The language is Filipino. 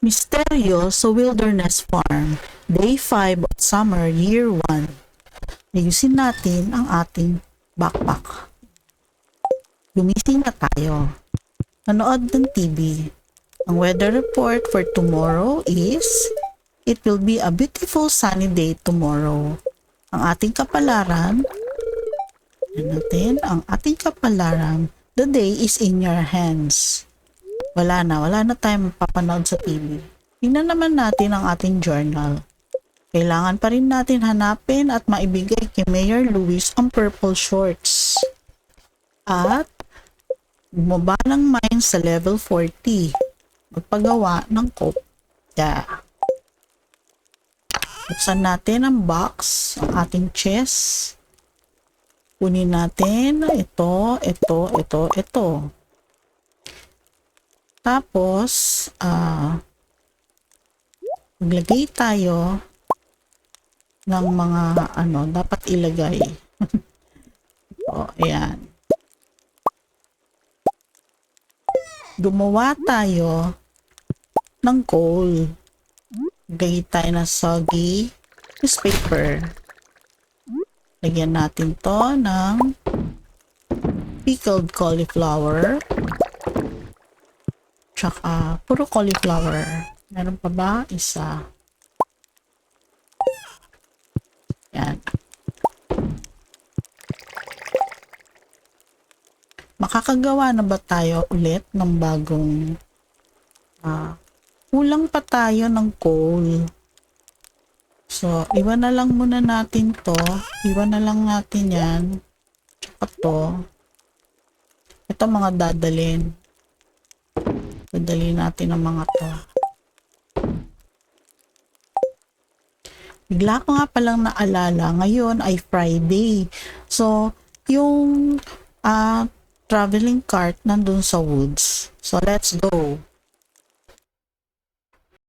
Misteryo sa Wilderness Farm, Day 5 of Summer, Year 1. Ayusin natin ang ating backpack. Gumising na tayo. Nanood ng TV. Ang weather report for tomorrow is It will be a beautiful sunny day tomorrow. Ang ating kapalaran, natin, ang ating kapalaran, the day is in your hands. Wala na, wala na tayong mapapanood sa TV. Tingnan naman natin ang ating journal. Kailangan pa rin natin hanapin at maibigay kay Mayor Luis ang purple shorts. At bumaba ng mine sa level 40. Magpagawa ng cope. Yeah. Buksan natin ang box, ang ating chest. Kunin natin ito, ito, ito, ito. Tapos, ah, maglagay tayo ng mga ano, dapat ilagay. o, ayan. Gumawa tayo ng coal. Lagay tayo ng soggy newspaper. Lagyan natin to ng pickled cauliflower. Tsaka, puro cauliflower. Meron pa ba? Isa. Yan. Makakagawa na ba tayo ulit ng bagong ah, kulang pa tayo ng coal. So, iwan na lang muna natin to. Iwan na lang natin yan. Tsaka to. Ito mga dadalin. Dadalhin natin ang mga to. Bigla ko nga palang naalala, ngayon ay Friday. So, yung ah traveling cart nandun sa woods. So, let's go.